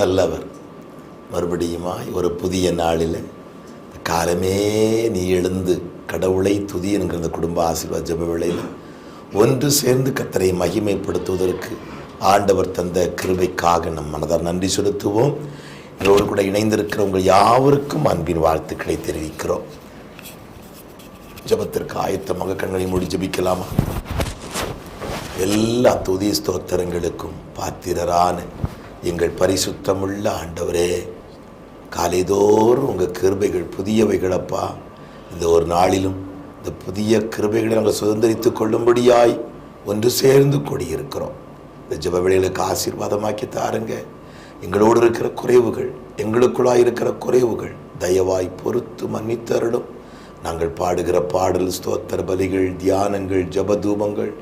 நல்லவர் மறுபடியுமாய் ஒரு புதிய நாளில் காலமே நீ எழுந்து கடவுளை துதி என்கிற அந்த குடும்ப ஆசீர்வாத ஜப வேளையில் ஒன்று சேர்ந்து கத்தரை மகிமைப்படுத்துவதற்கு ஆண்டவர் தந்த கிருபைக்காக நம் மனதார் நன்றி செலுத்துவோம். இதோடு கூட இணைந்திருக்கிற உங்கள் யாவருக்கும் அன்பின் வாழ்த்துக்களை தெரிவிக்கிறோம். ஜெபத்திற்கு ஆயத்தமாக கண்களை மூடி ஜபிக்கலாமா? எல்லா துதி ஸ்தோத்திரங்களுக்கும் பாத்திரரான எங்கள் பரிசுத்தமுள்ள ஆண்டவரே காலைதோறும் உங்கள் கிருபைகள் புதியவைகளப்பா. இந்த ஒரு நாளிலும் இந்த புதிய கிருபைகளை நாங்கள் சுதந்திரித்து கொள்ளும்படியாய் ஒன்று சேர்ந்து கொடியிருக்கிறோம். இந்த ஜெப வேளைகளுக்கு ஆசீர்வாதமாக்கி தாருங்க. எங்களோடு இருக்கிற குறைவுகள் எங்களுக்குள்ளாய் இருக்கிற குறைவுகள் தயவாய் பொறுத்து மன்னித்தருளும். நாங்கள் பாடுகிற பாடல் ஸ்தோத்திர பலிகள் தியானங்கள் ஜபதூபங்கள்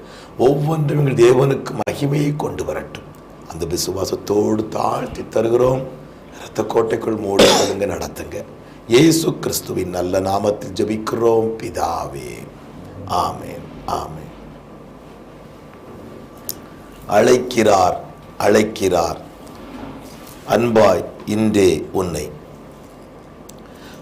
ஒவ்வொன்றும் எங்கள் தேவனுக்கு மகிமையை கொண்டு வரட்டும். அந்த விசுவாசத்தோடு தாழ்த்தி தருகிறோம். இரத்த கோட்டைக்குள் மூடி நடத்துங்க. இயேசு கிறிஸ்துவின் நல்ல நாமத்தில் ஜபிக்கிறோம். பிதாவே. ஆமேன். ஆமேன். அழைக்கிறார் அழைக்கிறார். அன்பாய் இன்றே உன்னை.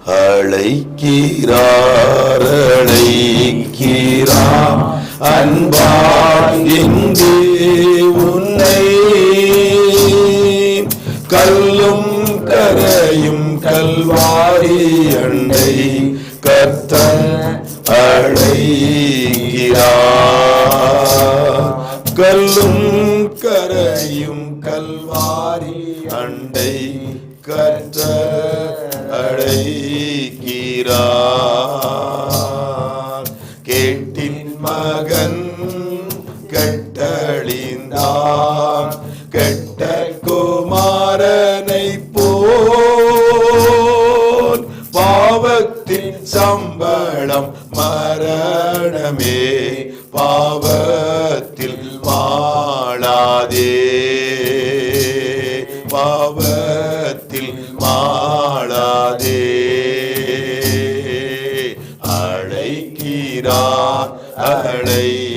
அழைக்கிறார் அழைக்கிறார். அன்பாய் இன்றே உன்னை. கல்லும் கரையும் கல்வாரி அண்டை கத்த அழைக்கிறார். கல்லும் கரையும் கல்வாரி அண்டை கற்ற மனமே பாவத்தில் வாழாதே. பாவத்தில் வாழாதே. அழைக்கிறார் அழை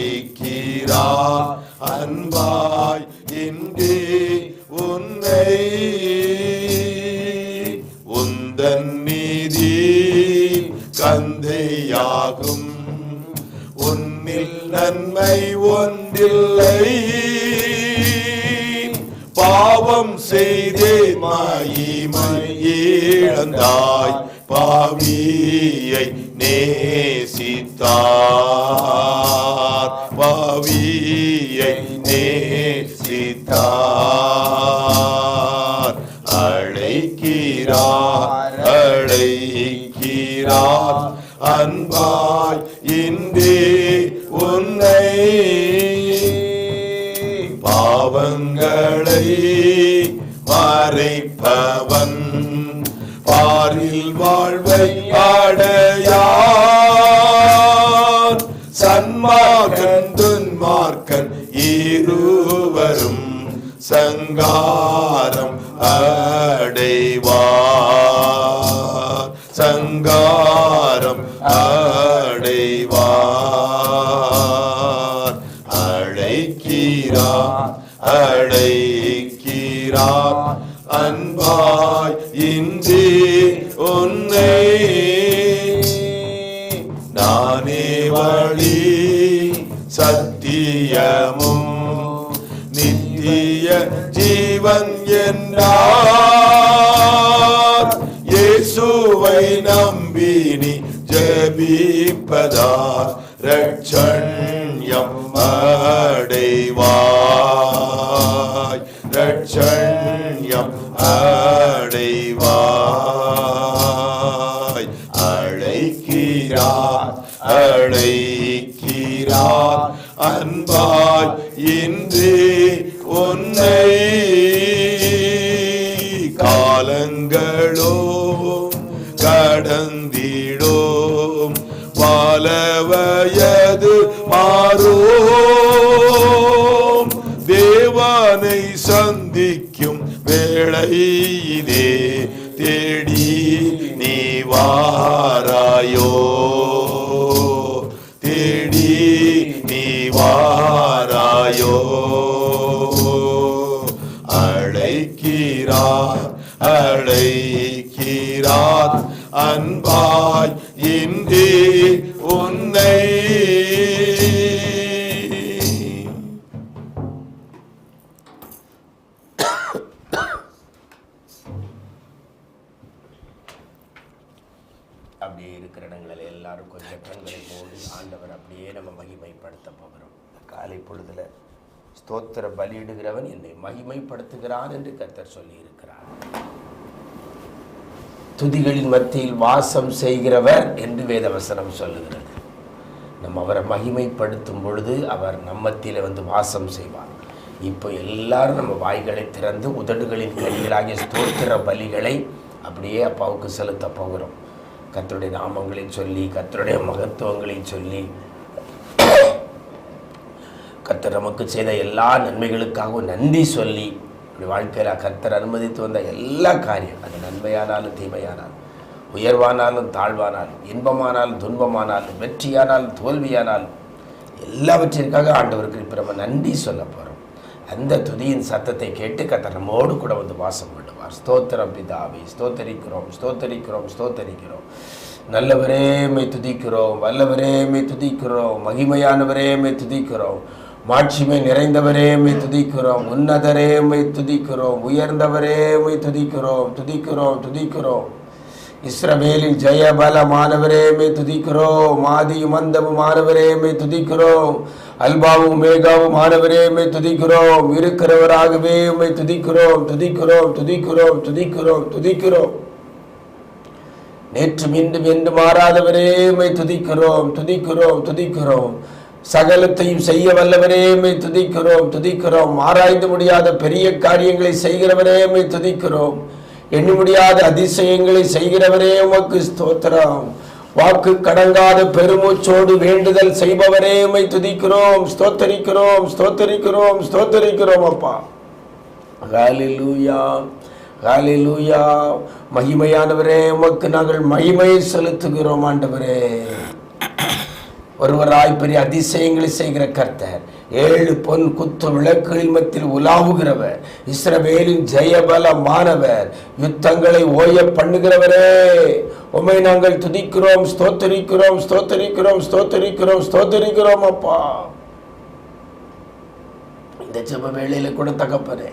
நன்மை ஒன்றில்லை. பாவம் செய்தே மாயிமை இழந்தாய் பாவியை நேசித்தார். பாவியை நேசித்தார். அழைக்கிறார் அழைக்கிறார். அன்பாய் இன்றே உன்னை பாவங்களை மறைப்பவன். பாரில் வாழ்வை அடையார் சன்மார்க்கன் துன்மார்க்கன் இருவரும் சங்காரம் அடைவார். சங்காரம் அ அன்பாய் இன்றி உன்னை நானே வழி சத்தியமும் நித்திய ஜீவன் என்றார். இயேசுவை நம்பினி ஜபிப்பதார். ரட்சண்யம் இதே தேடி நீ வாராயோ? தேடி நீ வாராயோ? அழைக்கிறார் அழைக்கிறார் அன்பாய் ஸ்தோத்திர என்னை மகிமைப்படுத்துகிறான் என்று கத்தர் சொல்லியிருக்கிறார். துதிகளின் மத்தியில் வாசம் செய்கிறவர் என்று வேதவசனம் சொல்லுகிறது. நம்ம அவரை மகிமைப்படுத்தும் பொழுது அவர் நம்மத்தில் வந்து வாசம் செய்வார். இப்போ எல்லாரும் நம்ம வாய்களை திறந்து உதடுகளின் கைகளாகிய ஸ்தோத்திர பலிகளை அப்படியே அப்பாவுக்கு செலுத்த போகிறோம். கத்தருடைய நாமங்களை சொல்லி கத்தருடைய மகத்துவங்களை சொல்லி கத்தர் நமக்கு செய்த எல்லா நன்மைகளுக்காகவும் நன்றி சொல்லி இப்படி வாழ்க்கையில் கத்தர் அனுமதித்து வந்த எல்லா காரியம் அது நன்மையானாலும் தீமையானாலும் உயர்வானாலும் தாழ்வானாலும் இன்பமானாலும் துன்பமானாலும் வெற்றியானாலும் தோல்வியானாலும் எல்லாவற்றிற்காக ஆண்டவருக்கு இப்போ நம்ம நன்றி சொல்ல போகிறோம் அந்த துதியின் சத்தத்தை கேட்டு கத்தர் நம்மோடு கூட வந்து வாசம் பண்ணுவார். ஸ்தோத்திரம் பிதாவை ஸ்தோத்தரிக்கிறோம் ஸ்தோத்தரிக்கிறோம் ஸ்தோத்தரிக்கிறோம். நல்லவரே மே துதிக்கிறோம். வல்லவரே மே துதிக்கிறோம். மகிமையானவரே மே துதிக்கிறோம். மாட்சிமை நிறைந்தவரே மை துதிக்கிறோம். உன்னதரே மை துதிக்கிறோம். உயர்ந்தவரே மை துதிக்கிறோம். துதிக்கிறோம் துதிக்கிறோம். இஸ்ரவேலின் ஜெயபலமானவரே மே துதிக்கிறோம். ஆதியும் அந்தமும் மாணவரே மே துதிக்கிறோம். அல்பாவும் மேகாவும் மாணவரே மே துதிக்கிறோம். இருக்கிறவராகவே உம்மை துதிக்கிறோம். துதிக்கிறோம் துதிக்கிறோம் துதிக்கிறோம் துதிக்கிறோம். நேற்று மீண்டும் என்று மாறாதவரே உம்மை துதிக்கிறோம். துதிக்கிறோம் துதிக்கிறோம். சகலத்தையும் செய்ய வல்லவரே துதிக்கிறோம் துதிக்கிறோம். ஆராய்ந்து முடியாத பெரிய காரியங்களை செய்கிறவரே துதிக்கிறோம். எண்ணி முடியாத அதிசயங்களை செய்கிறவரே உமக்கு ஸ்தோத்திரம். வாக்கு கடங்காத பெருமூச்சோடு வேண்டுதல் செய்பவரே துதிக்கிறோம். ஸ்தோத்தரிக்கிறோம் ஸ்தோத்தரிக்கிறோம் ஸ்தோத்தரிக்கிறோம் அப்பா. ஹாலிலூயா ஹாலிலூயா மகிமையானவரே உமக்கு நாங்கள் மகிமை செலுத்துகிறோம் ஆண்டவரே. ஒருவராய் பெரிய அதிசயங்களை செய்கிற கர்த்தர். ஏழு பொன் குத்து விளக்குகளின் மத்தியில் உலாவுகிறவர். இஸ்ரவேலின் ஜெயபலமானவர். யுத்தங்களை ஓய பண்ணுகிறவரே. உண்மை நாங்கள் துதிக்கிறோம் ஸ்தோத்தரிக்கிறோம் ஸ்தோத்தரிக்கிறோம் ஸ்தோத்தரிக்கிறோம் ஸ்தோத்தரிக்கிறோம் அப்பா. இந்த ஜெப வேளையில கூட தகப்பனே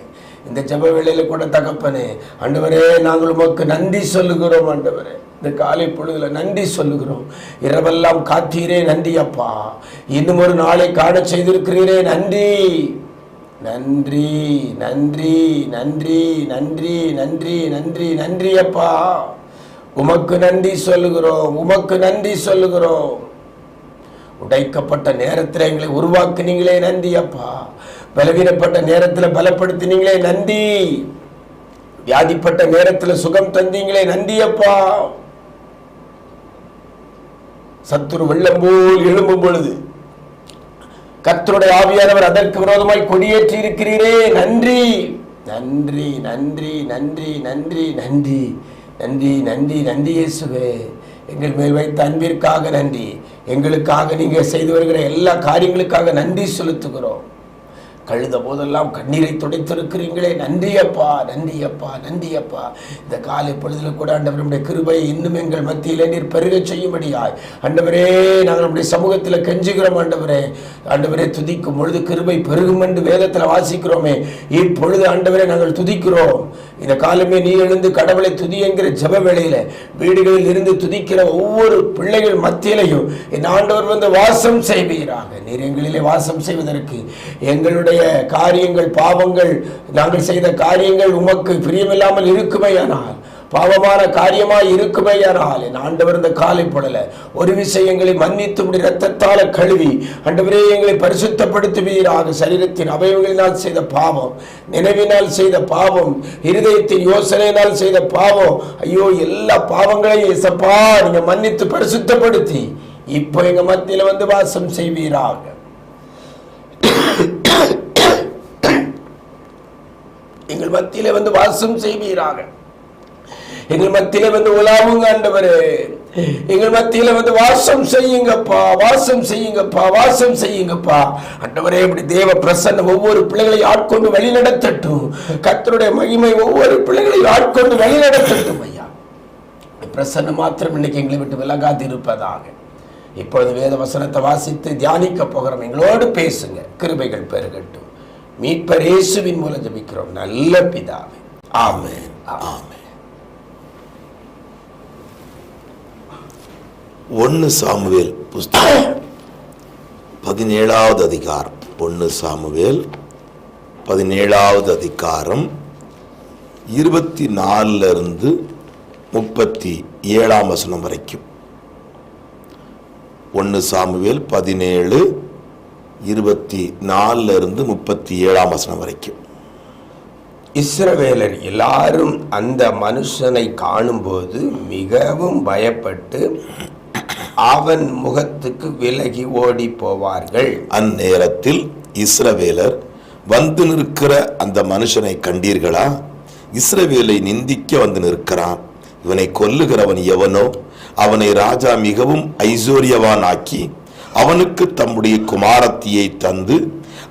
இந்த ஜப வேளையில் கூட தகப்பனே ஆண்டவரே நாங்கள் உமக்கு நன்றி சொல்லுகிறோம் ஆண்டவரே. இந்த காலை பொழுதுல நன்றி சொல்லுகிறோம். இரவெல்லாம் காத்தீரே நன்றி அப்பா. இன்னும் ஒரு நாளை காண செய்திருக்கிறீரே நன்றி. நன்றி நன்றி நன்றி நன்றி நன்றி நன்றி நன்றி அப்பா. உமக்கு நன்றி சொல்லுகிறோம் உமக்கு நன்றி சொல்லுகிறோம். உடைக்கப்பட்ட நேரத்தில் எங்களை உருவாக்குனீங்களே நன்றி அப்பா. பலவீனப்பட்ட நேரத்தில் பலப்படுத்தினீங்களே நன்றி வியாதிப்பட்ட நேரத்தில் சுகம் தந்தீங்களே நன்றி அப்பா சத்துரு வெள்ளம் போல் எழும்பும் பொழுது கத்தருடைய ஆவியானவர் அதற்கு விரோதமாய் கொடியேற்றி இருக்கிறீரே நன்றி. நன்றி நன்றி நன்றி நன்றி நன்றி. நன்றி நன்றி நன்றி இயேசுவே. எங்கள் மேல் வைத்த அன்பிற்காக நன்றி. எங்களுக்காக நீங்க செய்து வருகிற எல்லா காரியங்களுக்காக நன்றி செலுத்துகிறோம். கழுத போதெல்லாம் கண்ணீரை துடைத்திருக்கிறீங்களே. நன்றியப்பா அப்பா நன்றியப்பா. இந்த காலை பொழுதில் கூட அண்டவருடைய கிருபையை இன்னும் எங்கள் மத்தியிலே நீர் பெருகச் செய்யும்படியாய். ஆண்டவரே நாங்கள் நம்முடைய சமூகத்தில் கெஞ்சுகிறோம் ஆண்டவரே. ஆண்டவரே துதிக்கும் பொழுது கிருபை பெருகும் என்று வேதத்தில் வாசிக்கிறோமே. இப்பொழுது ஆண்டவரே நாங்கள் துதிக்கிறோம். இந்த காலமே நீ எழுந்து கடவுளை துதி என்கிற ஜப வேளையில வீடுகளில் இருந்து துதிக்கிற ஒவ்வொரு பிள்ளைகள் மத்தியிலையும் என் ஆண்டவர் வந்து வாசம் செய்வீராக. நீர் எங்களிலே வாசம் செய்வதற்கு எங்களுடைய காரியங்கள் பாவங்கள் நாங்கள் செய்த காரியங்கள் உமக்கு பிரியமில்லாமல் இருக்குமேயானால் பாவமான காரியமாய் இருக்குமேயானால் என் ஆண்டவர் இந்த காலை போடல. ஒரு விஷயங்களை மன்னித்து முடி ரத்தத்தால கழுவி ஆண்டவரே எங்களை பரிசுத்தப்படுத்துவீராக. சரீரத்தின் அவயவங்களினால் செய்த பாவம் நினைவினால் செய்த பாவம் இருதயத்தின் யோசனையினால் செய்த பாவம் ஐயோ எல்லா பாவங்களையும் இசப்பா நீங்க மன்னித்து பரிசுத்தப்படுத்தி இப்போ எங்க மத்தியில வந்து வாசம் செய்வீராக. எங்கள் மத்தியில வந்து வாசம் செய்வீராக. எங்கள் மத்தியில வந்து உலாவுங்க ஆண்டவரே. எங்கள் மத்தியில வந்து வாசம் செய்யுங்கப்பா வாசம் செய்யுங்கப்பா வாசம் செய்யுங்கப்பா. அண்டவரே இப்படி தேவ பிரசன்னம் ஒவ்வொரு பிள்ளைகளையும் ஆட்கொண்டு வழி நடத்தட்டும் கர்த்தருடைய மகிமை ஒவ்வொரு பிள்ளைகளையும் ஆட்கொண்டு வழி நடத்தட்டும் ஐயா பிரசன்னம் மாத்திரம் இன்னைக்கு எங்களை விட்டு விலகாது இருப்பதாக இப்பொழுது வேத வசனத்தை வாசித்து தியானிக்க போகிறோம். எங்களோடு பேசுங்க. கிருபைகள் பெருகட்டும். மீட்பர் இயேசுவின் மூலம் ஜெபிக்கிறோம். நல்ல பிதாவே. ஆமென். ஆமென். ஒன்று சாமுவேல் புஸ்தகம். பதினேழாவது அதிகாரம். ஒன்று சாமுவேல் பதினேழாவது அதிகாரம். இருபத்தி நாலுல இருந்து முப்பத்தி ஏழாம் வசனம் வரைக்கும். ஒன்று சாமுவேல் பதினேழு இருபத்தி நாலுல இருந்து முப்பத்தி ஏழாம் வசனம் வரைக்கும். இஸ்ரவேலர் எல்லாரும் அந்த மனுஷனை காணும்போது மிகவும் பயப்பட்டு அவன் முகத்துக்கு விலகி ஓடி போவார்கள். அந்நேரத்தில் இஸ்ரவேலர் வந்து நிற்கிற அந்த மனுஷனை கண்டீர்களா? இஸ்ரவேலை நிந்திக்க வந்து நிற்கிறான். இவனை கொல்லுகிறவன் எவனோ? அவனை ராஜா மிகவும் ஐஸ்வர்யவான் ஆக்கி அவனுக்கு தம்முடைய குமாரத்தியை தந்து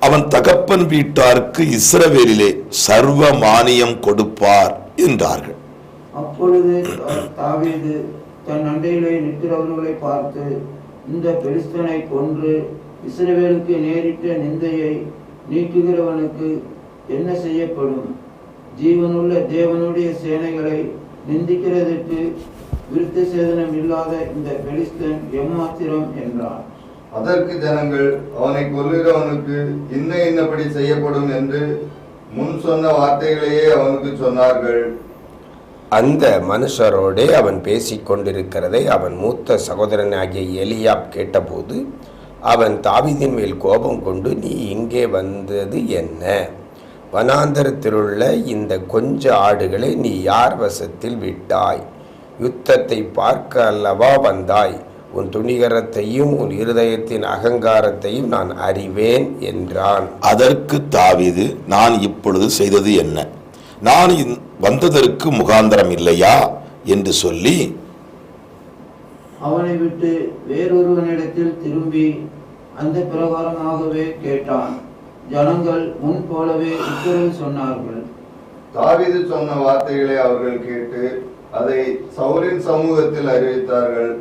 அவன் தகப்பன் வீட்டாருக்கு இஸ்ரவேலிலே சர்வ மானியம் கொடுப்பார் என்றார்கள். அப்பொழுது தாவீது தன் அண்டையிலே நிற்கிறவர்களை பார்த்து இந்த பெலிஸ்தனை கொன்று இஸ்ரவேலுக்கு நேரிட்ட நிந்தையை நீக்குகிறவனுக்கு என்ன செய்யப்படும்? ஜீவனுள்ள தேவனுடைய சேனைகளை நிந்திக்கிறதற்கு விருத்த சேதனம் இல்லாத இந்த பெலிஸ்தன் எம்மாத்திரம் என்றான். அதற்கு ஜனங்கள் அவனை கொல்லுகிறவனுக்கு இன்ன இன்னபடி செய்யப்படும் என்று முன் சொன்ன வார்த்தைகளையே அவனுக்கு சொன்னார்கள். அந்த மனுஷரோடே அவன் பேசிக் கொண்டிருக்கிறதை அவன் மூத்த சகோதரனாகிய எலியாப் கேட்டபோது அவன் தாவிதின் மேல் கோபம் கொண்டு நீ இங்கே வந்தது என்ன? வனாந்தரத்திலுள்ள இந்த கொஞ்ச ஆடுகளை நீ யார் வசத்தில் விட்டாய்? யுத்தத்தை பார்க்க அல்லவா வந்தாய்? உன் துணிகரத்தையும் உன் இருதயத்தின் அகங்காரத்தையும் நான் அறிவேன் என்றான். அதற்கு தாவீது நான் இப்பொழுது செய்தது என்ன? நான் வந்ததற்கு முகாந்தரம் இல்லையா? என்று சொல்லி அவனை விட்டு வேறொருவனிடத்தில் திரும்பி அந்த பிரகாரமாகவே கேட்டான். ஜனங்கள் முன் போலவே உத்தரவு சொன்னார்கள். தாவீது சொன்ன வார்த்தைகளை அவர்கள் கேட்டு அதை சவுலின் சமூகத்தில் அறிவித்தார்கள்.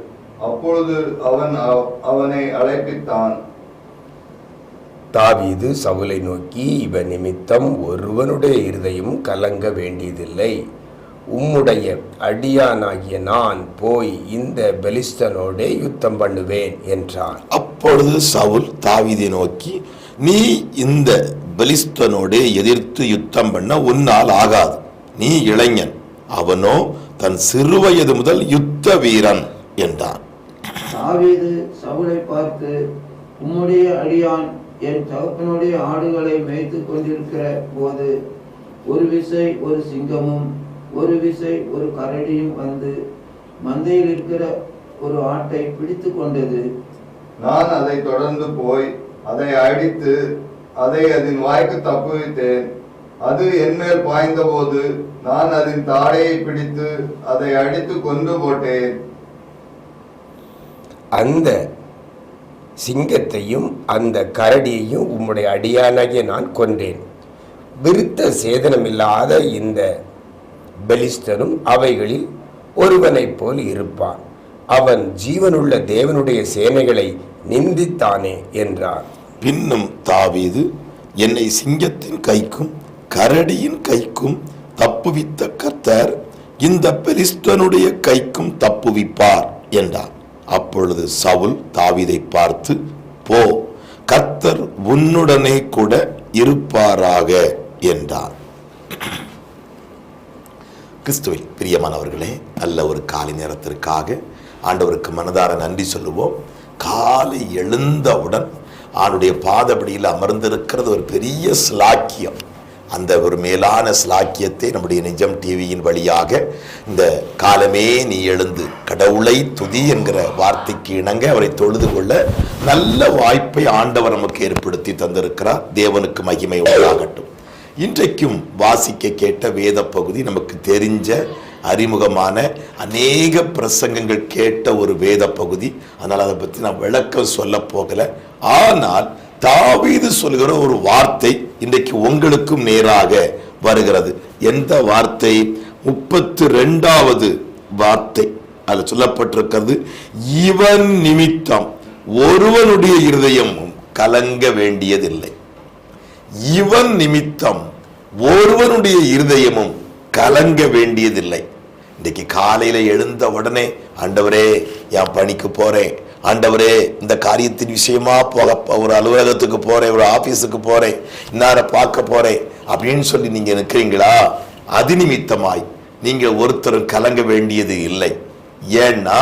அப்பொழுது அவன் அவ- அவனை அழைப்பித்தான். தாவீது சவுலை நோக்கி இவன் நிமித்தம் ஒருவனுடைய இருதயம் கலங்க வேண்டியதில்லை. உம்முடைய அடியானாகிய நான் போய் இந்த பெலிஸ்தனோடே யுத்தம் பண்ணுவேன் என்றான். அப்பொழுது சவுல் தாவீதை நோக்கி நீ இந்த பெலிஸ்தனோடு எதிர்த்து யுத்தம் பண்ண உன்னால் ஆகாது. நீ இளைஞன். அவனோ தன் சிறுவயது முதல் யுத்த வீரன் என்றான். தாவீது சவுலை பார்த்து உம்முடைய அடியான் என் தகப்பனுடைய ஆடுகளை மேய்த்து கொண்டிருக்கிற போது ஒரு விசை ஒரு சிங்கமும் ஒரு விசை ஒரு கரடியும் வந்து மந்தையில் இருக்கிற ஒரு ஆட்டை பிடித்து கொண்டது. நான் அதை தொடர்ந்து போய் அதை அடித்து அதை அதன் வாய்க்கு தப்புவித்தேன். அது என்மேல் பாய்ந்தபோது நான் அதன் தாடையை பிடித்து அதை அடித்து கொண்டு போட்டேன். அந்த சிங்கத்தையும் அந்த கரடியையும் உம்முடைய அடியானாகிய நான் கொன்றேன். விருத்த சேதனமில்லாத இந்த பெலிஸ்தனும் அவைகளில் ஒருவனைப் போல் இருப்பான். அவன் ஜீவனுள்ள தேவனுடைய சேனைகளை நிந்தித்தானே என்றார். பின்னும் தாவீது என்னை சிங்கத்தின் கைக்கும் கரடியின் கைக்கும் தப்புவித்த கர்த்தர் இந்த பெலிஸ்தனுடைய கைக்கும் தப்புவிப்பார் என்றார் அப்பொழுது சவுல் தாவிதை பார்த்து போ கர்த்தர் உன்னுடனே கூட இருப்பாராக என்றார் கிறிஸ்துவில் பிரியமானவர்களே நல்ல ஒரு காலை நேரத்திற்காக ஆண்டவருக்கு மனதார நன்றி சொல்லுவோம். காலை எழுந்தவுடன் ஆணுடைய பாதபடியில் அமர்ந்திருக்கிறது ஒரு பெரிய ஸ்லாக்கியம் அந்த ஒரு மேலான ஸ்லாக்கியத்தை நம்முடைய நிஜம் டிவியின் வழியாக இந்த காலமே நீ எழுந்து கடவுளை துதி என்கிற வார்த்தைக்கு இணங்க அவரை தொழுது கொள்ள நல்ல வாய்ப்பை ஆண்டவர் நமக்கு ஏற்படுத்தி தந்திருக்கிறார். தேவனுக்கு மகிமை உண்டாகட்டும். இன்றைக்கும் வாசிக்க கேட்ட வேத பகுதி நமக்கு தெரிஞ்ச அறிமுகமான அநேக பிரசங்கங்கள் கேட்ட ஒரு வேத பகுதி. அதனால் அதை பற்றி நான் விளக்கம் சொல்ல போகலை. ஆனால் தாவீது சொல்கிற ஒரு வார்த்தை இன்றைக்கு உங்களுக்கும் நேராக வருகிறது. எந்த வார்த்தை? முப்பத்து ரெண்டாவது வார்த்தை. அது சொல்லப்பட்டிருக்கிறது இவன் நிமித்தம் ஒருவனுடைய இருதயமும் கலங்க வேண்டியதில்லை. இவன் நிமித்தம் ஒருவனுடைய இருதயமும் கலங்க வேண்டியதில்லை. இன்றைக்கு காலையில் எழுந்த உடனே ஆண்டவரே என் பணிக்கு போறேன். ஆண்டவரே இந்த காரியத்தின் விஷயமா போக ஒரு அலுவலகத்துக்கு போறேன் ஒரு ஆபீஸுக்கு போறேன் இன்னார பார்க்க போறேன் அப்படின்னு சொல்லி நீங்க நிற்கிறீங்களா அது நிமித்தமாய் நீங்க ஒருத்தரும் கலங்க வேண்டியது இல்லை. ஏன்னா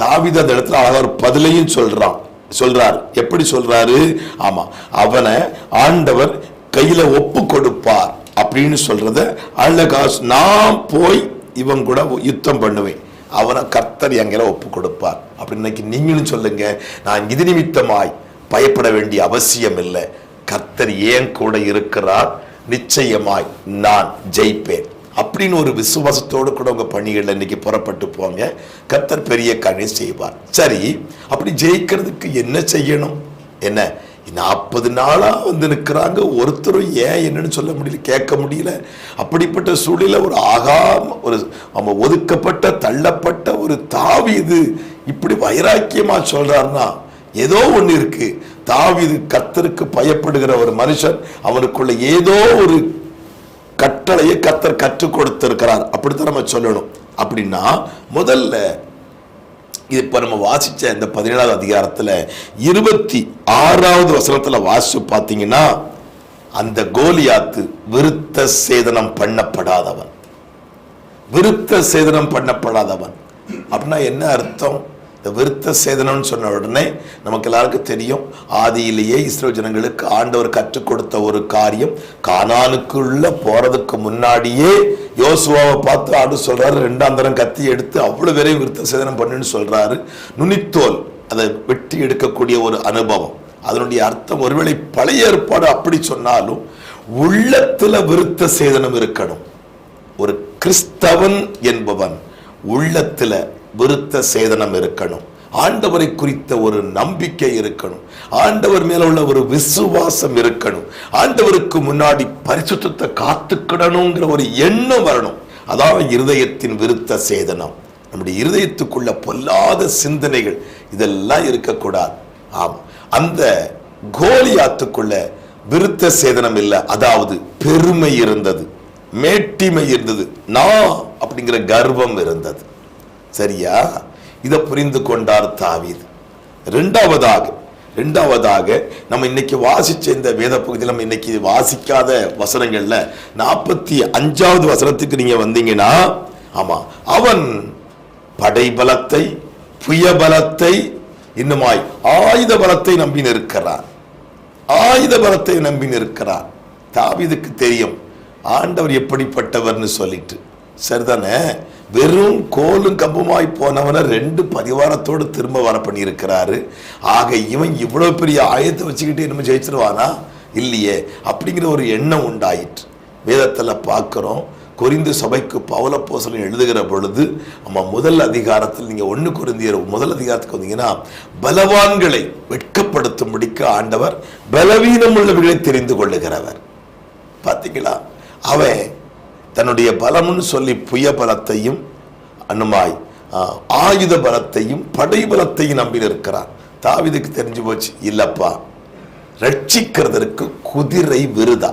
தாவித அந்த இடத்துல அழகாக ஒரு பதிலையும் சொல்றான். சொல்றார். எப்படி சொல்றாரு? ஆமா அவனை ஆண்டவர் கையில ஒப்பு கொடுப்பார் அப்படின்னு சொல்றத அழகா நான் போய் இவன் கூட யுத்தம் பண்ணுவேன். அவனை கர்த்தர் எங்களை ஒப்பு கொடுப்பார் அப்படி இன்னைக்கு நீங்களும் சொல்லுங்க நான் இது நிமித்தமாய் பயப்பட வேண்டிய அவசியம் இல்லை. கர்த்தர் ஏன் கூட இருக்கிறார். நிச்சயமாய் நான் ஜெயிப்பேன். அப்படின்னு ஒரு விசுவாசத்தோடு கூட உங்க பணிகளில் இன்னைக்கு புறப்பட்டு போங்க. கர்த்தர் பெரிய காரியம் செய்வார். சரி அப்படி ஜெயிக்கிறதுக்கு என்ன செய்யணும்? என்ன? நாற்பது நாளாக வந்து நிற்கிறாங்க ஒருத்தரும் ஏன் என்னன்னு சொல்ல முடியல கேட்க முடியல. அப்படிப்பட்ட சூழலில் ஒரு ஆகாம ஒரு நம்ம ஒதுக்கப்பட்ட தள்ளப்பட்ட ஒரு தாவி இது இப்படி வைராக்கியமாக சொல்கிறாருன்னா ஏதோ ஒன்று இருக்கு. தாவிது கத்தருக்கு பயப்படுகிற ஒரு மனுஷன் அவனுக்குள்ள ஏதோ ஒரு கட்டளையை கத்தர் கற்றுக் கொடுத்திருக்கிறார். அப்படித்தான் நம்ம சொல்லணும். அப்படின்னா முதல்ல இது இப்போ நம்ம வாசிச்ச இந்த பதினேழாவது அதிகாரத்துல இருபத்தி ஆறாவது வசனத்தில் வாசிச்சு பார்த்தீங்கன்னா அந்த கோலியாத்து விருத்த சேதனம் பண்ணப்படாதவன். விருத்த சேதனம் பண்ணப்படாதவன். அப்படின்னா என்ன அர்த்தம்? இந்த விருத்த சேதனம்னு சொன்ன உடனே நமக்கு எல்லாருக்கும் தெரியும் ஆதியிலேயே இஸ்ரோ ஜனங்களுக்கு ஆண்டவர் கற்றுக் கொடுத்த ஒரு காரியம். கானானுக்குள்ள போறதுக்கு முன்னாடியே யோசுவாவை பார்த்து ஆண்டு சொல்றாரு ரெண்டாம் தரம் கத்தி எடுத்து அவ்வளவு பேரையும் விருத்த சேதனம் பண்ணுன்னு சொல்றாரு. நுனித்தோல் அதை வெட்டி எடுக்கக்கூடிய ஒரு அனுபவம். அதனுடைய அர்த்தம் ஒருவேளை பழைய ஏற்பாடு அப்படி சொன்னாலும் உள்ளத்துல விருத்த சேதனம் இருக்கணும். ஒரு கிறிஸ்தவன் என்பவன் உள்ளத்துல விருத்த சேதனம் இருக்கணும். ஆண்டவரை குறித்த ஒரு நம்பிக்கை இருக்கணும். ஆண்டவர் மேல உள்ள ஒரு விசுவாசம் இருக்கணும். ஆண்டவருக்கு முன்னாடி பரிசுத்தத்தை காத்துக்கிடணுங்கிற ஒரு எண்ணம் வரணும். அதான் இருதயத்தின் விருத்த சேதனம். நம்முடைய இருதயத்துக்குள்ள பொல்லாத சிந்தனைகள் இதெல்லாம் இருக்கக்கூடாது. ஆமா. அந்த கோலியாத்துக்குள்ள விருத்த சேதனம் இல்லை. அதாவது பெருமை இருந்தது. மேட்டிமை இருந்தது. நான் அப்படிங்கிற கர்வம் இருந்தது. சரியா? இதை புரிந்து கொண்டார் தாவீது. ரெண்டாவதாக ரெண்டாவதாக நம்ம இன்னைக்கு வாசிச்ச இந்த வேத பகுதியில் நம்ம இன்னைக்கு வாசிக்காத வசனங்கள்ல நாற்பத்தி அஞ்சாவது வசனத்துக்கு நீங்க வந்தீங்கன்னா ஆமா அவன் படைபலத்தை புயபலத்தை இன்னுமாய் ஆயுத பலத்தை நம்பி நிற்கிறான். ஆயுத பலத்தை நம்பி நிற்கிறான். தாவீதுக்கு தெரியும் ஆண்டவர் எப்படிப்பட்டவர்னு சொல்லிட்டு. சரிதானே? வெறும் கோலும் கம்புமாய் போனவனை ரெண்டு பரிவாரத்தோடு திரும்ப வர பண்ணியிருக்கிறாரு. ஆக இவன் இவ்வளவு பெரிய ஆயத்தை வச்சுக்கிட்டு நம்ம ஜெயிச்சிருவானா? இல்லையே. அப்படிங்கிற ஒரு எண்ணம் உண்டாயிற்று. வேதத்தில் பார்க்குறோம். குறிந்து சபைக்கு பவுலப்போசலன் எழுதுகிற பொழுது நம்ம முதல் அதிகாரத்தில் நீங்கள் ஒன்று குறிந்தியர் முதல் அதிகாரத்துக்கு வந்தீங்கன்னா பலவான்களை வெட்கப்படுத்தும்படிக்கு ஆண்டவர் பலவீனம் உள்ளவர்களை தெரிந்து கொள்ளுகிறவர். பார்த்தீங்களா அவன் தன்னுடைய பலம்னு சொல்லி புய பலத்தையும் அனுமாய் ஆஹ், ஆயுத பலத்தையும் படை பலத்தையும் நம்பி இருக்கிறார். தாவிதுக்கு தெரிஞ்சு போச்சு இல்லப்பா ரட்சிக்கிறதற்கு குதிரை விருதா?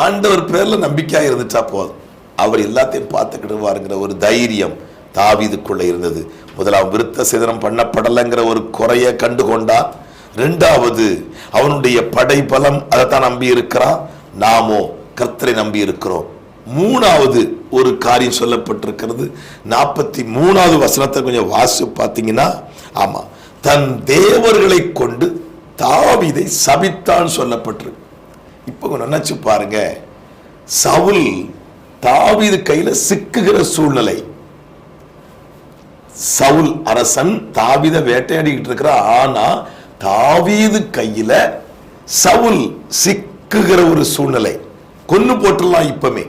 ஆண்டவர் பேர்ல நம்பிக்கையா இருந்துட்டா போதும். அவர் எல்லாத்தையும் பார்த்துக்கிடுவாருங்கிற ஒரு தைரியம் தாவிதுக்குள்ள இருந்தது. முதலாம் விருத்த சேதனம் பண்ணப்படலைங்கிற ஒரு குறைய கண்டு கொண்டா ரெண்டாவது அவனுடைய படை பலம் அதைத்தான் நம்பி இருக்கிறான் நாமோ கர்த்தரை நம்பி இருக்கிறோம் மூணாவது ஒரு காரியம் சொல்லப்பட்டிருக்கிறது. நாற்பத்தி மூணாவது வசனத்தை கொஞ்சம் வாசி பார்த்தீங்கன்னா ஆமா தன் தேவர்களை கொண்டு தாவீதை சபித்தான் சொல்லப்பட்டிருக்கு. இப்போ கொஞ்சம் நினைச்சு பாருங்க. சவுல் தாவீது கையில சிக்குகிற சூழ்நிலை. சவுல் அரசன் தாவித வேட்டையாடிக்கிட்டு இருக்கிறான் ஆனா தாவீது கையில சவுல் சிக்குகிற ஒரு சூழ்நிலை. கொன்னு போட்டுடலாம் இப்பமே.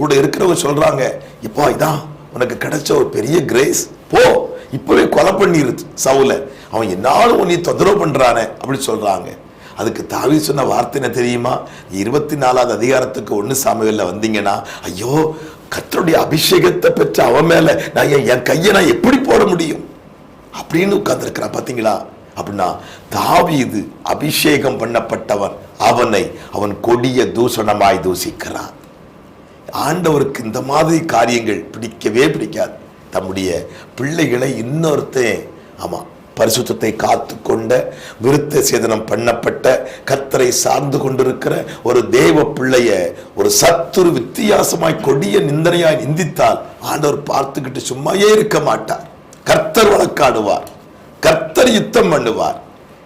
கூட இருக்கிறவங்க சொல்றாங்க இப்போ இதான் உனக்கு கிடைச்ச ஒரு பெரிய கிரேஸ் போ இப்பவே கொலை பண்ணிரு சவுல. அவன் என்னாலும் உன்னை தொந்தரவு பண்றானே அப்படின்னு சொல்றாங்க. அதுக்கு தாவி சொன்ன வார்த்தை என்ன தெரியுமா? இருபத்தி நாலாவது அதிகாரத்துக்கு ஒன்று சாமுவேல்ல வந்தீங்கன்னா ஐயோ கத்தருடைய அபிஷேகத்தை பெற்ற அவன் மேலே நான் என் என் கையை நான் எப்படி போட முடியும்? அப்படின்னு உட்கார்ந்துருக்கிறான் பார்த்தீங்களா அப்படின்னா தாவீது அபிஷேகம் பண்ணப்பட்டவன் அவனை அவன் கொடிய தூஷணமாய் தூசிக்கிறான் ஆண்டவருக்கு இந்த மாதிரி காரியங்கள் பிடிக்கவே பிடிக்காது. தம்முடைய பிள்ளைகளை இன்னொருத்தன் ஆமா பரிசுத்தத்தை காத்து கொண்ட விருத்த சேதனம் பண்ணப்பட்ட கத்தரை சார்ந்து கொண்டிருக்கிற ஒரு தேவ பிள்ளைய ஒரு சத்துரு வித்தியாசமாய் கொடிய நிந்தனையாய் நிந்தித்தால் ஆண்டவர் பார்த்துக்கிட்டு சும்மாயே இருக்க மாட்டார். கர்த்தர் வழக்காடுவார். கர்த்தர் யுத்தம் பண்ணுவார்.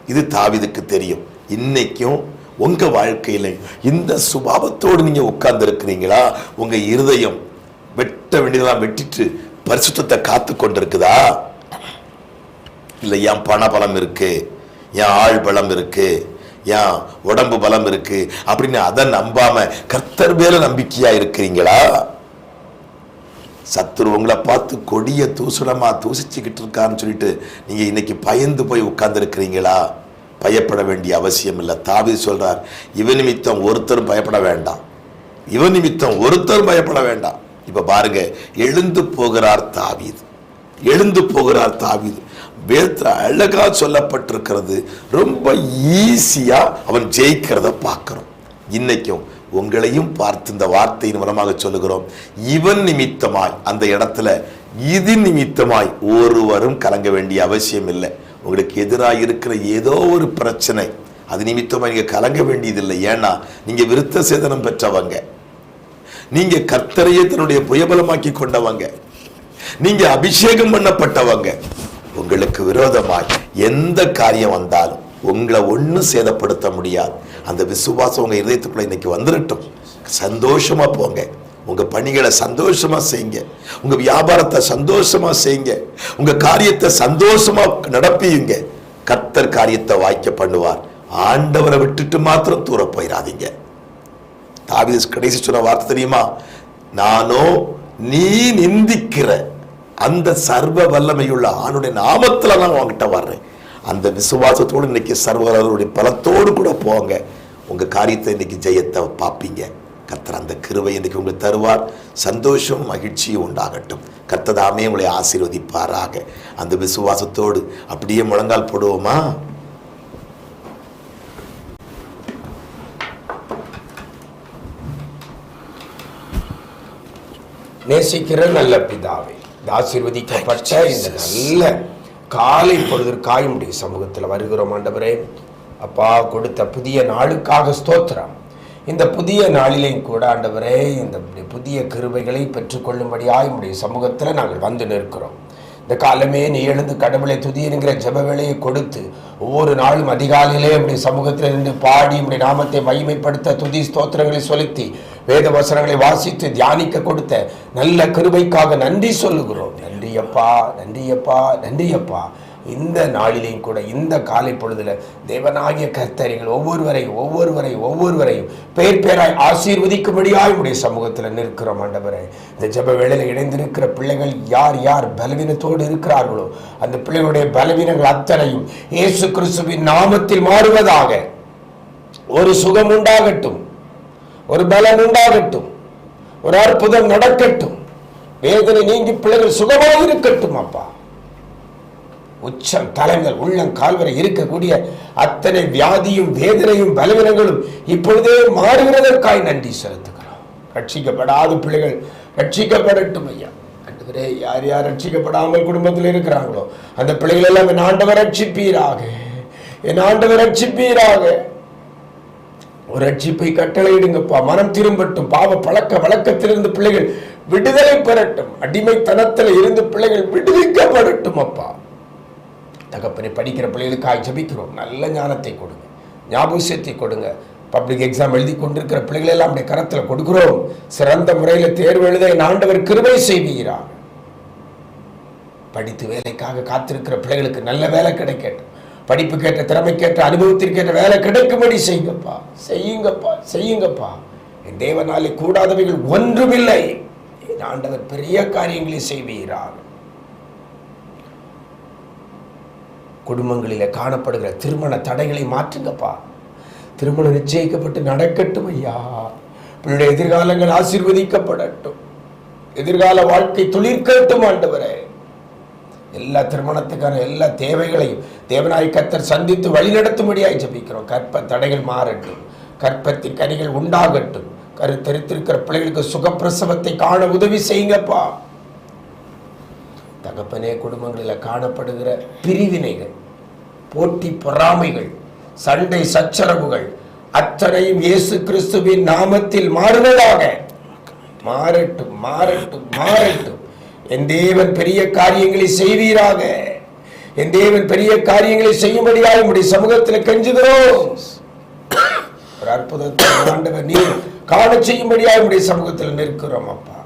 இது தாவிதுக்கு தெரியும். இன்னைக்கும் உங்கள் வாழ்க்கையில இந்த சுபாவத்தோடு நீங்கள் உட்கார்ந்துருக்கிறீங்களா? உங்கள் இருதயம் வெட்ட வேண்டியதெல்லாம் வெட்டிட்டு பரிசுத்தத்தை காத்து கொண்டிருக்குதா? இல்லை என் பண பலம் இருக்கு? என் ஆள் பலம் இருக்கு? என் உடம்பு பலம் இருக்கு? அப்படின்னு அதை நம்பாம கர்த்தர் மேல நம்பிக்கையா இருக்கிறீங்களா? சத்துரு உங்களை பார்த்து கொடிய தூசுடமா தூசிச்சுக்கிட்டு இருக்கான்னு சொல்லிட்டு நீங்க இன்னைக்கு பயந்து போய் உட்கார்ந்துருக்கிறீங்களா? பயப்பட வேண்டிய அவசியம் இல்லை. தாவி சொல்றார் இவன் நிமித்தம் ஒருத்தரும் பயப்பட வேண்டாம். இவன் நிமித்தம் ஒருத்தரும் பயப்பட வேண்டாம். இப்ப பாருங்க எழுந்து போகிறார் தாவீது. எழுந்து போகிறார் தாவீது. வேதத்துல அழகா சொல்லப்பட்டிருக்கிறது ரொம்ப ஈஸியா அவன் ஜெயிக்கிறத பார்க்கிறோம். இன்னைக்கும் உங்களையும் பார்த்து இந்த வார்த்தையின் மூலமாக சொல்லுகிறோம் இவன் நிமித்தமாய் அந்த இடத்துல இது நிமித்தமாய் ஒருவரும் கலங்க வேண்டிய அவசியம் இல்லை. உங்களுக்கு எதிராக இருக்கிற ஏதோ ஒரு பிரச்சனை அது நிமித்தமா நீங்க கலங்க வேண்டியதில்லை. ஏன்னா நீங்க விருத்த சேதனம் பெற்றவங்க. நீங்க கர்த்தரையே தன்னுடைய புயபலமாக்கி கொண்டவங்க. நீங்க அபிஷேகம் பண்ணப்பட்டவங்க. உங்களுக்கு விரோதமாய் எந்த காரியம் வந்தாலும் உங்களை ஒன்றும் சேதப்படுத்த முடியாது. அந்த விசுவாசம் உங்க இதயத்துக்குள்ள இன்னைக்கு வந்துடட்டும் சந்தோஷமா போங்க. உங்கள் பணிகளை சந்தோஷமாக செய்யுங்க. உங்கள் வியாபாரத்தை சந்தோஷமாக செய்யுங்க. உங்கள் காரியத்தை சந்தோஷமாக நடப்பியுங்க. கர்த்தர் காரியத்தை வாய்க்க பண்ணுவார். ஆண்டவரை விட்டுட்டு மாத்திரம் தூர போயிடாதீங்க தாவித கடைசி சொன்ன வார்த்தை தெரியுமா? நானோ நீ நிந்திக்கிற அந்த சர்வ வல்லமையுள்ள ஆணுடைய நாமத்தில் நான் உங்ககிட்ட வர்றேன். அந்த விசுவாசத்தோடு இன்னைக்கு சர்வருடைய பலத்தோடு கூட போங்க. உங்கள் காரியத்தை இன்னைக்கு ஜெயத்தை பார்ப்பீங்க கர்த்தர் அந்த கிருவை இன்னைக்கு உங்களுக்கு தருவார். சந்தோஷம் மகிழ்ச்சியும் உண்டாகட்டும். கர்த்ததாமே உங்களை ஆசீர்வதிப்பாராக. அந்த விசுவாசத்தோடு அப்படியே முழங்கால் போடுவோமா? நேசிக்கிற நல்ல பிதாவே ஆசீர்வதிக்கப்பட்ட இந்த நல்ல காலை பொழுதிற்காய் உடைய சமூகத்தில் வருகிறோம் ஆண்டவரே. அப்பா கொடுத்த புதிய நாளுக்காக ஸ்தோத்திரம். இந்த புதிய நாளிலையும் கூட ஆண்டவரே இந்த புதிய கிருபைகளை பெற்றுக்கொள்ளும்படியாய் உடைய சமூகத்தில் நாங்கள் வந்து நிற்கிறோம். இந்த காலமே நீ எழுந்து கடவுளை துதியுங்கிற ஜப வேலையை கொடுத்து ஒவ்வொரு நாளும் அதிகாலையிலே இப்படி சமூகத்தில் நின்று பாடி இப்படி நாமத்தை மகிமைப்படுத்த துதி ஸ்தோத்திரங்களை செலுத்தி வேத வசனங்களை வாசித்து தியானிக்க கொடுத்த நல்ல கிருபைக்காக நன்றி சொல்லுகிறோம். நன்றியப்பா நன்றியப்பா நன்றியப்பா. இந்த நாளிலையும் கூட இந்த காலை பொழுதில் தேவனாகிய கர்த்தரிகள் ஒவ்வொருவரையும் ஒவ்வொருவரையும் ஒவ்வொருவரையும் பேர் பேராய் ஆசீர்வதிக்கும்படியாய் உடைய சமூகத்தில் நிற்கிறோம் ஆண்டவரே. இந்த ஜப வேளையில் இணைந்திருக்கிற பிள்ளைகள் யார் யார் பலவீனத்தோடு இருக்கிறார்களோ அந்த பிள்ளைகளுடைய பலவீனங்கள் அத்தனையும் இயேசு கிறிஸ்துவின் நாமத்தில் மாறுவதாக. ஒரு சுகம் உண்டாகட்டும் ஒரு பலன் உண்டாகட்டும் ஒரு அற்புதம் நடக்கட்டும். வேதனை நீங்கி பிள்ளைகள் சுகமாக இருக்கட்டும் அப்பா. உச்சம் தலைமுதல் உள்ளம் கால்வரை இருக்கக்கூடிய அத்தனை வியாதியும் வேதனையும் பலவீனங்களும் இப்பொழுதே மாறுகிறதற்காய் நன்றி செலுத்துகிறோம். ரட்சிக்கப்படாத பிள்ளைகள் ரட்சிக்கப்படட்டும் ஐயா. ஆண்டவரே யார் யார் ரட்சிக்கப்படாமல் குடும்பத்தில் இருக்கிறாங்களோ அந்த பிள்ளைகள் எல்லாம் என் ஆண்டவர் ரட்சிப்பீராக. என் ஆண்டவர் ரட்சிப்பீராக. ஒரு ரட்சிப்பை கட்டளையிடுங்கப்பா. மனம் திரும்பட்டும். பாவ பழக்க வழக்கத்திலிருந்து பிள்ளைகள் விடுதலை பெறட்டும். அடிமைத்தனத்தில் இருந்து பிள்ளைகள் விடுவிக்கப்படட்டும் அப்பா தகப்பனை படிக்கிற பிள்ளைகளுக்காக ஜபிக்கிறோம். நல்ல ஞானத்தை கொடுங்க. ஞாபகத்தை கொடுங்க. பப்ளிக் எக்ஸாம் எழுதி கொண்டிருக்கிற பிள்ளைகளெல்லாம் எல்லாம் கரத்தில் கொடுக்கிறோம். சிறந்த முறையில் தேர்வு எழுத என் ஆண்டவர் கிருபை செய்வீரார் படித்து வேலைக்காக காத்திருக்கிற பிள்ளைகளுக்கு நல்ல வேலை கிடைக்கட்டும். படிப்புக்கேற்ற திறமைக்கேற்ற அனுபவத்திற்கேற்ற வேலை கிடைக்கும்படி செய்யுங்கப்பா. செய்யுங்கப்பா செய்யுங்கப்பா. என் தேவனாலே கூடாதவைகள் ஒன்றுமில்லை. என் ஆண்டவர் பெரிய காரியங்களை செய்வீரார் குடும்பங்களில் காணப்படுகிற திருமண தடைகளை மாற்றுங்கப்பா. திருமணம் நிச்சயிக்கப்பட்டு நடக்கட்டும் ஐயா. பிள்ளைய எதிர்காலங்கள் ஆசீர்வதிக்கப்படட்டும். எதிர்கால வாழ்க்கை துளிர்க்கட்டும் ஆண்டவரே. எல்லா திருமணத்துக்கான எல்லா தேவைகளையும் தேவனாய் கத்தர் சந்தித்து வழிநடத்தும்படியாக ஜபிக்கிறோம். கற்ப தடைகள் மாறட்டும். கற்பத்தின் கனிகள் உண்டாகட்டும். கருத்தரித்திருக்கிற பிள்ளைகளுக்கு சுகப்பிரசவத்தை காண உதவி செய்யுங்கப்பா. தகப்பனே குடும்பங்களில் காணப்படுகிற பிரிவினைகள் போட்டி பொறாமைகள் சண்டை சச்சரவுகள் அத்தனையும் இயேசு கிறிஸ்துவின் நாமத்தில் மாறுவதாக. மாறட்டும் மாறட்டும் மாறட்டும். என் தேவன் பெரிய காரியங்களை செய்வீராக. என் தேவன் பெரிய காரியங்களை செய்யும்படியாக உடைய சமூகத்தில் கெஞ்சுகிறோம். ஒரு அற்புதத்தை ஆண்டவர் நீர் காண செய்யும்படியாக உடைய சமூகத்தில் நிற்கிறோம் அப்பா.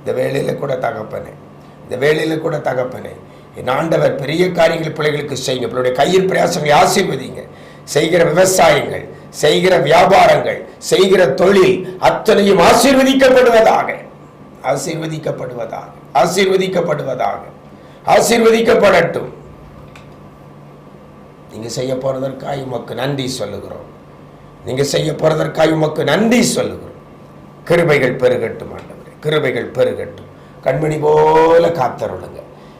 இந்த வேலையில கூட தகப்பனே இந்த வேலையில் கூட தகப்பனே. என் ஆண்டவர் பெரிய காரியங்கள் பிள்ளைகளுக்கு செய்யுங்க. பிள்ளைடைய கையில் பிரயாசங்களை ஆசீர்வதிங்க. செய்கிற விவசாயங்கள் செய்கிற வியாபாரங்கள் செய்கிற தொழில் அத்தனையும் ஆசீர்வதிக்கப்படுவதாக. ஆசீர்வதிக்கப்படுவதாக. ஆசீர்வதிக்கப்படுவதாக. ஆசீர்வதிக்கப்படட்டும். நீங்க செய்ய போறதற்காக உமக்கு நன்றி சொல்லுகிறோம். நீங்க செய்ய போறதற்காக உமக்கு நன்றி சொல்லுகிறோம். கிருபைகள் பெருகட்டும் ஆண்டவரே. கிருபைகள் பெருகட்டும். கண்மணி போல காத்தருளுங்க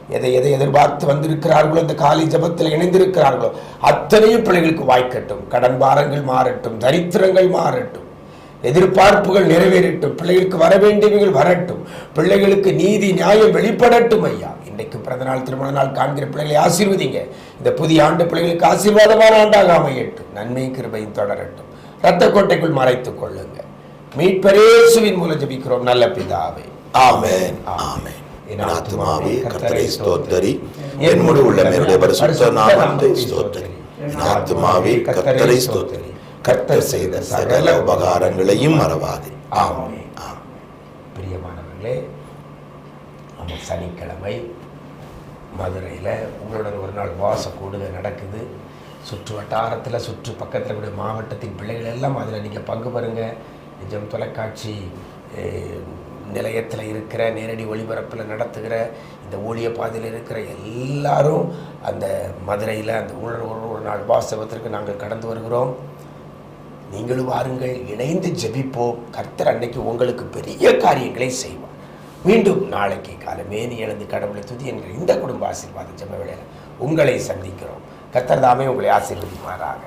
எதை எதை எதிர்பார்த்து வந்திருக்கிறார்களோ இந்த காலை ஜபத்தில் இணைந்திருக்கிறார்களோ அத்தனையும் பிள்ளைகளுக்கு வாய்க்கட்டும். கடன் பாரங்கள் மாறட்டும் தரித்திரங்கள் மாறட்டும். எதிர்பார்ப்புகள் நிறைவேறட்டும். பிள்ளைகளுக்கு வர வேண்டியவைகள் வரட்டும். பிள்ளைகளுக்கு நீதி நியாயம் வெளிப்படட்டும் ஐயா. இன்றைக்கு பிறந்த நாள் திருமண நாள் காண்கிற பிள்ளைகளை ஆசீர்வதிங்க. இந்த புதிய ஆண்டு பிள்ளைகளுக்கு ஆசீர்வாதமான ஆண்டாக அமையட்டும். நன்மை கிருபையும் தொடரட்டும். இரத்த கோட்டைக்குள் மறைத்துக் கொள்ளுங்க மீட்பரேசுவின் மூலம் ஜபிக்கிறோம். நல்ல பிதாவை. ஆமென். ஆமென். என் ஆத்துமாவே கர்த்தரை ஸ்தோத்தரி. என் முழு உள்ளமையுடைய பரிசுத்த நாமத்தை ஸ்தோத்தரி. என் ஆத்துமாவே கர்த்தரை ஸ்தோத்தரி. கர்த்தர் செய்த சகல உபகாரங்களையும் மறவாதே. ஆமென். ஆம் பிரியமானவர்களே நம்ம சனிக்கிழமை மதுரையில் உங்களுடன் ஒரு நாள் வாச கூடுதல் நடக்குது. சுற்று வட்டாரத்தில் சுற்று பக்கத்தில் கூடிய மாவட்டத்தின் பிள்ளைகள் எல்லாம் அதில் நீங்கள் பங்கு பெறுங்க. நிஜம் தொலைக்காட்சி நிலையத்தில் இருக்கிற நேரடி ஒளிபரப்பில் நடத்துகிற இந்த ஊழிய பாதையில் இருக்கிற எல்லாரும் அந்த மதுரையில் அந்த ஊழல் ஒரு ஒரு நாள் வாசகத்திற்கு நாங்கள் கடந்து வருகிறோம். நீங்களும் வாருங்கள் இணைந்து ஜெபிப்போம். கர்த்தர் அன்னைக்கு உங்களுக்கு பெரிய காரியங்களை செய்வார். மீண்டும் நாளைக்கு காலமே நீ எழுந்து கடவுளை துதி என்கிற இந்த குடும்ப ஆசீர்வாத ஜெப வேளையில் உங்களை சந்திக்கிறோம். கர்த்தர் தாமே உங்களை ஆசீர்வதிப்பாராக.